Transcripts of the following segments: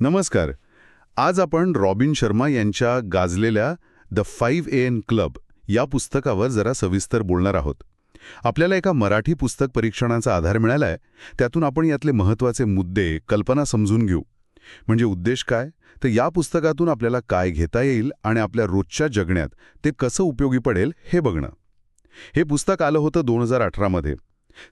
नमस्कार. आज आपण रॉबिन शर्मा यांच्या गाजलेल्या the five A M club या पुस्तकावर जरा सविस्तर बोलणार आहोत. आपल्याला एका मराठी पुस्तक परीक्षणाचा आधार मिळालाय. त्यातून आपण यातले महत्त्वाचे मुद्दे कल्पना समजून घेऊ. म्हणजे उद्देश काय? तर या पुस्तकातून आपल्याला काय घेता येईल आणि आपल्या रोजच्या जगण्यात ते कसं उपयोगी पडेल हे बघणं. हे पुस्तक आलं होतं दोन हजार अठरामध्ये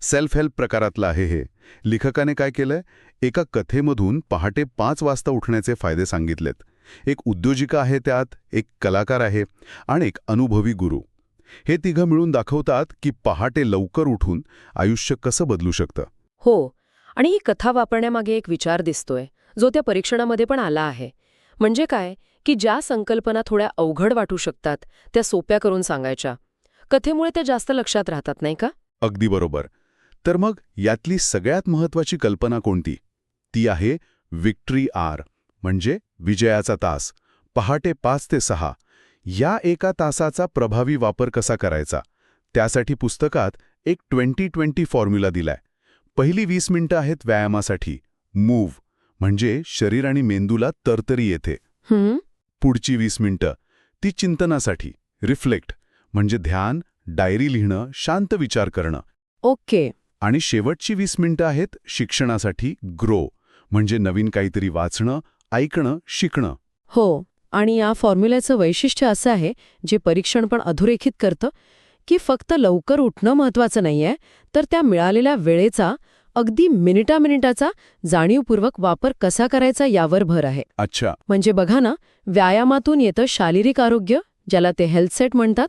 सेल्फ हेल्प प्रकारातलं आहे हे. लेखकाने काय केलंय? एका कथेमधून पहाटे पाच वाजता उठण्याचे फायदे सांगितलेत. एक उद्योजिका आहे त्यात एक कलाकार आहे आणि एक अनुभवी गुरु. हे तिघं मिळून दाखवतात की पहाटे लवकर उठून आयुष्य कसं बदलू शकतं. हो आणि ही कथा वापरण्यामागे एक विचार दिसतोय जो त्या परीक्षणामध्ये पण आला आहे. म्हणजे काय? की ज्या संकल्पना थोड्या अवघड वाटू शकतात त्या सोप्या करून सांगायच्या. कथेमुळे त्या जास्त लक्षात राहतात नाही का? अगदी बरोबर. तर मग यातली सगळ्यात महत्वाची कल्पना कोणती? ती आहे विक्ट्री आर म्हणजे विजयाचा तास पहाटे पाच ते सहा. या एका तासाचा प्रभावी वापर कसा करायचा? त्यासाठी पुस्तकात एक ट्वेंटी ट्वेंटी फॉर्म्युला दिलाय. पहिली वीस मिनिटं आहेत व्यायामासाठी. मूव्ह म्हणजे शरीर आणि मेंदूला तरतरी येते. पुढची वीस मिनिटं ती चिंतनासाठी. रिफ्लेक्ट म्हणजे ध्यान डायरी लिहिणं शांत विचार करणं. ओके. आणि शेवटची वीस मिनिटं आहेत शिक्षणासाठी ग्रो म्हणजे नवीन काहीतरी वाचणं ऐकणं शिकणं. हो आणि या फॉर्म्युल्याचं वैशिष्ट्य असं आहे जे परीक्षण पण अधोरेखित करतं की फक्त लवकर उठणं महत्वाचं नाहीये तर त्या मिळालेल्या वेळेचा अगदी मिनिटा मिनिटाचा जाणीवपूर्वक वापर कसा करायचा यावर भर आहे. अच्छा. म्हणजे बघा ना व्यायामातून येतं शारीरिक आरोग्य ज्याला ते हेल्थ सेट म्हणतात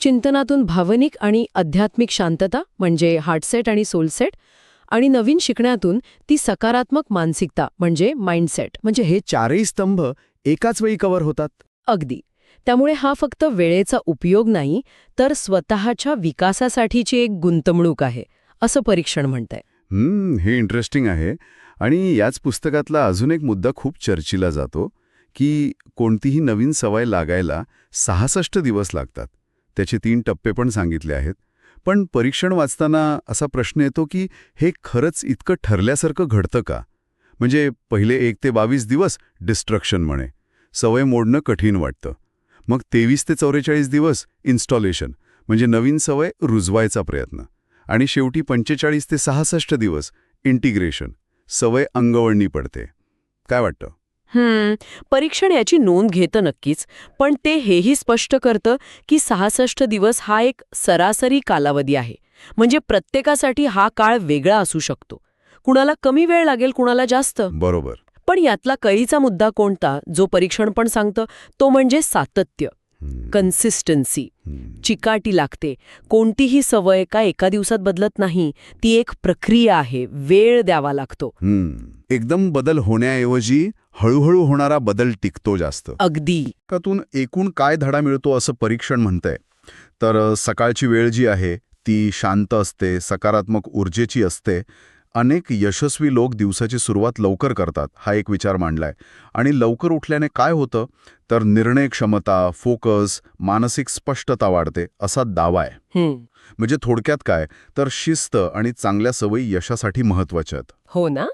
चिंतनातून भावनिक आणि आध्यात्मिक शांतता म्हणजे हार्टसेट आणि सोलसेट आणि नवीन शिकण्यातून ती सकारात्मक मानसिकता म्हणजे माइंडसेट म्हणजे हे चारही स्तंभ एकाच वेळी कव्हर होतात? अगदी. त्यामुळे हा फक्त वेळेचा उपयोग नाही तर स्वतःच्या विकासासाठीची एक गुंतवणूक आहे असं परीक्षण म्हणतंय. हे इंटरेस्टिंग आहे. आणि याच पुस्तकातला अजून एक मुद्दा खूप चर्चिला जातो की कोणतीही नवीन सवय लागायला सहासष्ट दिवस लागतात. त्याचे तीन टप्पे पण सांगितले आहेत. पण परीक्षण वाचताना असा प्रश्न येतो की हे खरंच इतकं ठरल्यासारखं घडतं का? म्हणजे पहिले एक ते बावीस दिवस डिस्ट्रक्शन म्हणे. सवय मोडणं कठीण वाटतं. मग तेवीस ते चौवेचाळीस दिवस इन्स्टॉलेशन म्हणजे नवीन सवय रुजवायचा प्रयत्न. आणि शेवटी पंचेचाळीस ते सहासष्ट दिवस इंटिग्रेशन सवय अंगवळणी पडते. काय वाटतं? परीक्षण याची नोंद घेतं नक्कीच पण ते हेही स्पष्ट करतं की सहासष्ट दिवस हा एक सरासरी कालावधी आहे. म्हणजे प्रत्येकासाठी हा काळ वेगळा असू शकतो. कुणाला कमी वेळ लागेल कुणाला जास्त. बरोबर. पण यातला कळीचा मुद्दा कोणता जो परीक्षण पण सांगतं तो म्हणजे सातत्य. कन्सिस्टन्सी. चिकाटी लागते. कोणतीही सवय का एका दिवसात बदलत नाही ती एक प्रक्रिया आहे वेळ द्यावा लागतो. एकदम बदल होण्याऐवजी हळूहळू होणारा बदल टिकतो जास्त. अगदी. त्यातून एकूण काय धडा मिळतो असं परीक्षण म्हणतंय. तर सकाळची वेळ जी आहे ती शांत असते सकारात्मक ऊर्जेची असते. अनेक यशस्वी लोक दिवसाची सुरुवात लवकर करतात हा एक विचार मांडलाय. आणि लवकर उठल्याने काय होतं? तर निर्णय क्षमता फोकस मानसिक स्पष्टता वाढते असा दावा आहे. म्हणजे थोडक्यात काय? तर शिस्त आणि चांगल्या सवयी यशासाठी महत्त्वाच्या आहेत. हो ना?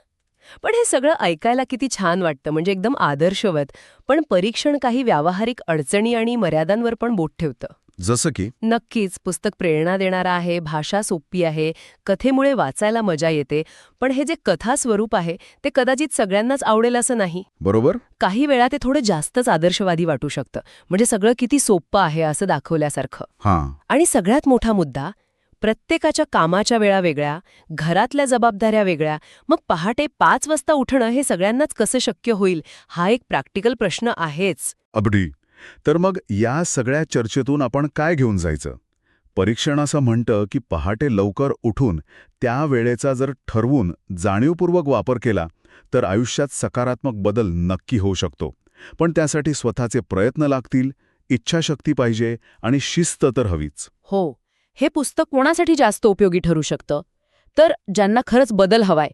पण हे सगळं ऐकायला किती छान वाटतं म्हणजे एकदम आदर्शवत. पण परीक्षण काही व्यावहारिक अडचणी आणि मर्यादांवर पण बोट ठेवतं. जसं की? नक्कीच पुस्तक प्रेरणा देणारं आहे भाषा सोपी आहे कथेमुळे वाचायला मजा येते पण हे जे कथा स्वरूप आहे ते कदाचित सगळ्यांनाच आवडेल असं नाही. बरोबर. काही वेळा ते थोडं जास्तच आदर्शवादी वाटू शकतं म्हणजे सगळं किती सोपं आहे असं दाखवल्यासारखं. हां. आणि सगळ्यात मोठा मुद्दा प्रत्येकाच्या कामाच्या वेळा वेगळ्या घरातल्या जबाबदाऱ्या वेगळ्या मग पहाटे पाच वाजता उठणं हे सगळ्यांनाच कसं शक्य होईल हा एक प्रॅक्टिकल प्रश्न आहेच. अगदी. तर मग या सगळ्या चर्चेतून आपण काय घेऊन जायचं? परीक्षण असं म्हणतं की पहाटे लवकर उठून त्या वेळेचा जर ठरवून जाणीवपूर्वक वापर केला तर आयुष्यात सकारात्मक बदल नक्की होऊ शकतो. पण त्यासाठी स्वतःचे प्रयत्न लागतील इच्छाशक्ती पाहिजे आणि शिस्त तर हवीच. हो हे पुस्तक कोणासाठी जास्त उपयोगी ठरू शकतं? तर ज्यांना खरंच बदल हवाय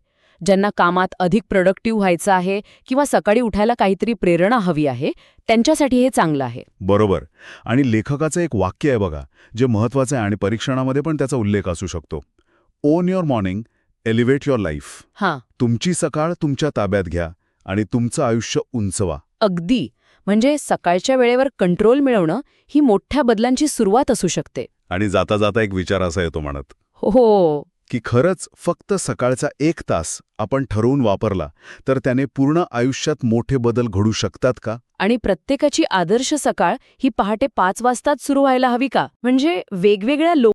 ज्यांना कामात अधिक प्रोडक्टिव्ह व्हायचं आहे किंवा सकाळी उठायला काहीतरी प्रेरणा हवी आहे त्यांच्यासाठी हे चांगलं आहे. बरोबर. आणि लेखकाचं एक वाक्य आहे बघा जे महत्वाचं आहे आणि परीक्षणामध्ये पण त्याचा उल्लेख असू शकतो. Own your morning elevate your life हां. तुमची सकाळ तुमच्या ताब्यात घ्या आणि तुमचं आयुष्य उंचवा. अगदी. म्हणजे सकाळच्या वेळेवर कंट्रोल मिळवणं ही मोठ्या बदलांची सुरुवात असू शकते. आणि जाता जाता एक विचार असा येतो म्हणत हो. की खरंच फक्त सकाळचा एक तास आपण ठरवून वापरला तर त्याने पूर्ण आयुष्यात मोठे बदल घडू शकतात का? आणि प्रत्येकाची आदर्श सकाळ ही पहाटे पाच वाजताच सुरू व्हायला हवी का? म्हणजे वेगवेगळ्या